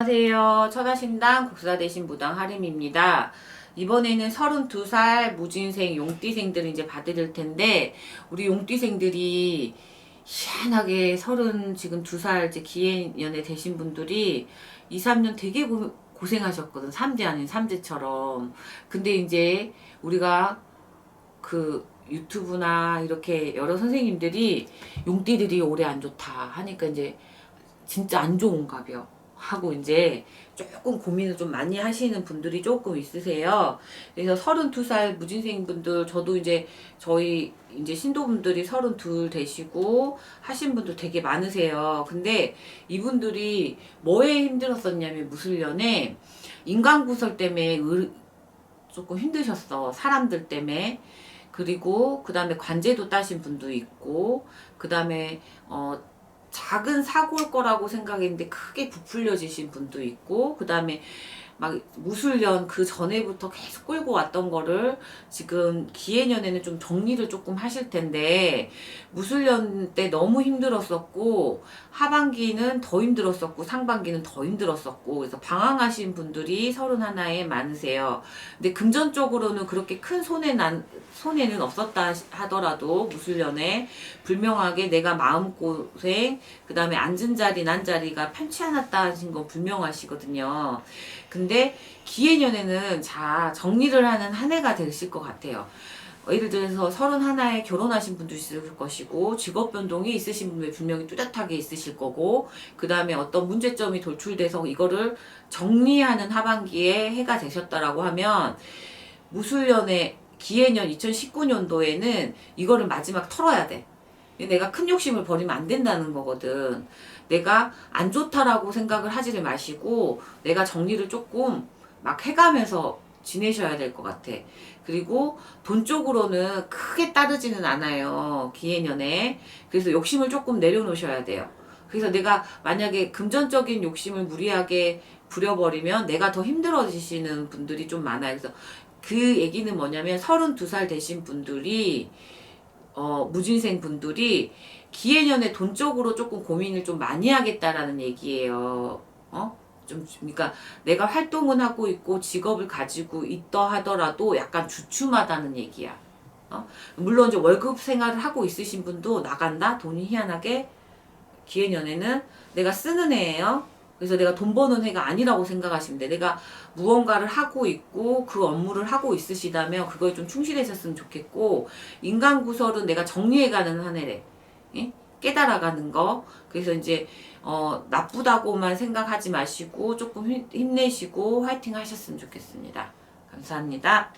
안녕하세요. 천하신당 국사 대신 무당 하림입니다. 이번에는 32살 무진생 용띠생들을 이제 받을 텐데 우리 용띠생들이 희한하게 30 지금 2살 이제 기해년에 되신 분들이 2, 3년 되게 고, 고생하셨거든. 3대 아닌 3대처럼. 근데 이제 우리가 그 유튜브나 이렇게 여러 선생님들이 용띠들이 올해 안 좋다 하니까 이제 진짜 안 좋은가 벼. 하고 이제 조금 고민을 좀 많이 하시는 분들이 조금 있으세요. 그래서 32살 무진생 분들, 저도 이제 저희 이제 신도분들이 32 되시고 하신 분들 되게 많으세요. 근데 이분들이 뭐에 힘들었었냐면 무술년에 인간구설 때문에 의- 조금 힘드셨어. 사람들 때문에. 그리고 그 다음에 관제도 따신 분도 있고, 그 다음에, 어, 작은 사고일 거라고 생각했는데 크게 부풀려지신 분도 있고, 그 다음에 막 무술년 그 전에부터 계속 끌고 왔던 거를 지금 기해년에는 좀 정리를 조금 하실 텐데, 무술년 때 너무 힘들었었고, 하반기는 더 힘들었었고, 상반기는 더 힘들었었고, 그래서 방황하신 분들이 31에 많으세요. 근데 금전적으로는 그렇게 큰 손해 난, 손해는 없었다 하더라도, 무술년에 불명하게 내가 마음고생, 그 다음에 앉은 자리, 난 자리가 편치 않았다 하신 건 불명하시거든요. 근데 기해년에는 자, 정리를 하는 한 해가 되실 것 같아요. 예를 들어서 서른 하나에 결혼하신 분도 있을 것이고 직업 변동이 있으신 분들 분명히 뚜렷하게 있으실 거고 그 다음에 어떤 문제점이 돌출돼서 이거를 정리하는 하반기에 해가 되셨다라고 하면 무술년의 기해년 2019년도에는 이거를 마지막 털어야 돼. 내가 큰 욕심을 버리면 안 된다는 거거든. 내가 안 좋다라고 생각을 하지를 마시고 내가 정리를 조금 막 해가면서 지내셔야 될 것 같아. 그리고 돈 쪽으로는 크게 따르지는 않아요. 기해년에. 그래서 욕심을 조금 내려놓으셔야 돼요. 그래서 내가 만약에 금전적인 욕심을 무리하게 부려버리면 내가 더 힘들어지시는 분들이 좀 많아요. 그래서 그 얘기는 뭐냐면 32살 되신 분들이 어, 무진생 분들이 기해년에 돈 쪽으로 조금 고민을 좀 많이 하겠다라는 얘기예요. 어? 좀, 그러니까 내가 활동은 하고 있고 직업을 가지고 있다 하더라도 약간 주춤하다는 얘기야. 어? 물론 이제 월급 생활을 하고 있으신 분도 나간다? 돈이 희한하게 기해년에는 내가 쓰는 해예요. 그래서 내가 돈 버는 해가 아니라고 생각하시면 돼. 내가 무언가를 하고 있고 그 업무를 하고 있으시다면 그거에 좀 충실하셨으면 좋겠고 인간 구설은 내가 정리해가는 한 해래. 예? 깨달아가는 거. 그래서 이제 어, 나쁘다고만 생각하지 마시고 조금 힘- 힘내시고 화이팅 하셨으면 좋겠습니다. 감사합니다.